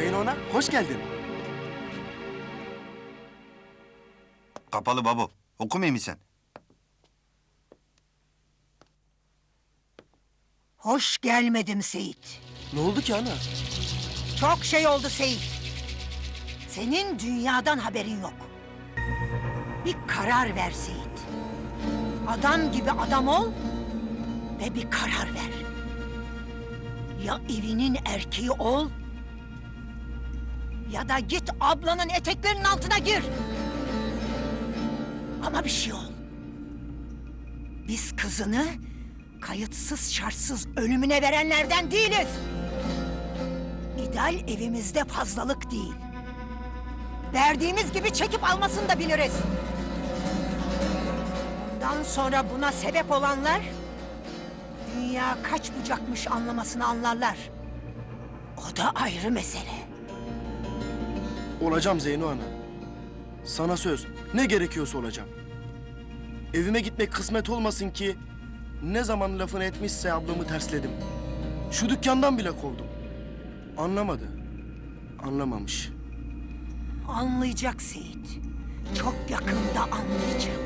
ona. Hoş geldin. Kapalı babo. Okumayayım mı sen? Hoş gelmedim Seyit. Ne oldu ki ana? Çok şey oldu Seyit. Senin dünyadan haberin yok. Bir karar ver Seyit. Adam gibi adam ol ve bir karar ver. Ya evinin erkeği ol ya da git ablanın eteklerinin altına gir. Ama bir şey ol. Biz kızını kayıtsız şartsız ölümüne verenlerden değiliz. İdeal evimizde fazlalık değil. Verdiğimiz gibi çekip almasını da biliriz. Bundan sonra buna sebep olanlar... ...dünya kaç bucakmış anlamasını anlarlar. O da ayrı mesele. Olacağım Zeyno ana. Sana söz. Ne gerekiyorsa olacağım. Evime gitmek kısmet olmasın ki... ...ne zaman lafını etmişse ablamı tersledim. Şu dükkandan bile kovdum. Anlamadı. Anlamamış. Anlayacak Seyit. Çok yakında anlayacak.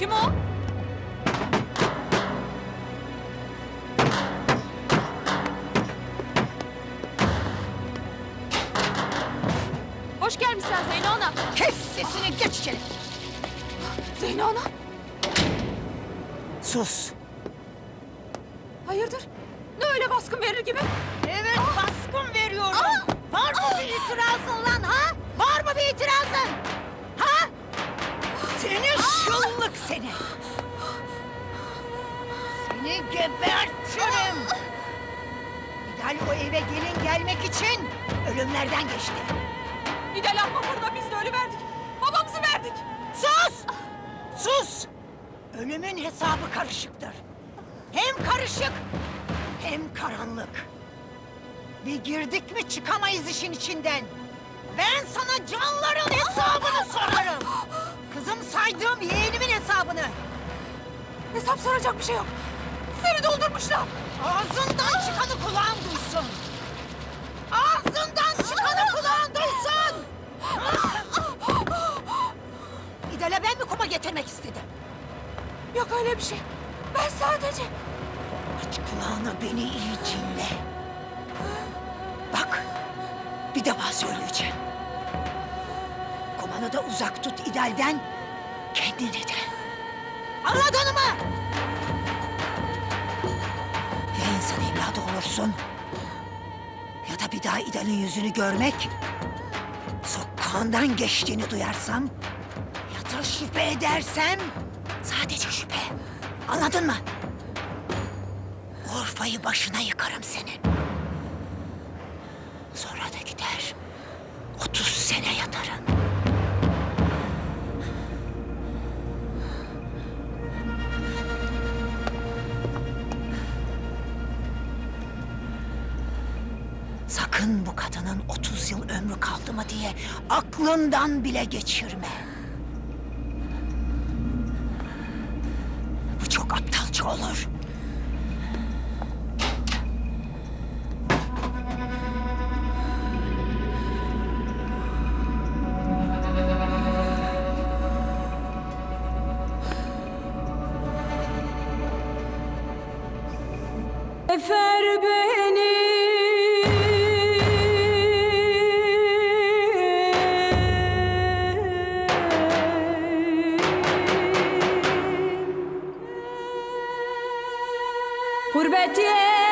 Kim o? Hoş gelmişsin Zeyno Ana. Kes sesini geç içeri. Zeyno Ana. Sus. Hayırdır? Ne öyle baskın verir gibi? Evet baskın veriyorum. Var mı bir itirazın lan ha? Gebertirim. İdal o eve gelin gelmek için ölümlerden geçti. İdel abla burada biz de ölü verdik. Babamızı verdik. Sus! Sus! Ölümün hesabı karışıktır. Hem karışık hem karanlık. Bir girdik mi çıkamayız işin içinden. Ben sana canların hesabını sorarım. Kızım saydığım yeğenimin hesabını. Hesap soracak bir şey yok. Seni doldurmuşlar. Ağzından çıkanı kulağın duysun. Ağzından çıkanı kulağın duysun. İdal'e ben mi kuma getirmek istedim? Yok öyle bir şey. Ben sadece... Aç kulağını beni iyi dinle. Bak, bir defa söyleyeceğim. Kumanı da uzak tut İdal'den, kendini de. Anladın mı? Olursun, ya da bir daha İdal'in yüzünü görmek, sokağından geçtiğini duyarsam, ya da şüphe edersem, sadece şüphe. Anladın mı? Orfayı başına yıkarım senin. Sonra da gider. 30 sene yatarım. Sakın bu kadının 30 yıl ömrü kaldı mı diye aklından bile geçirme. Bu çok aptalca olur. Efendim Gurbet ye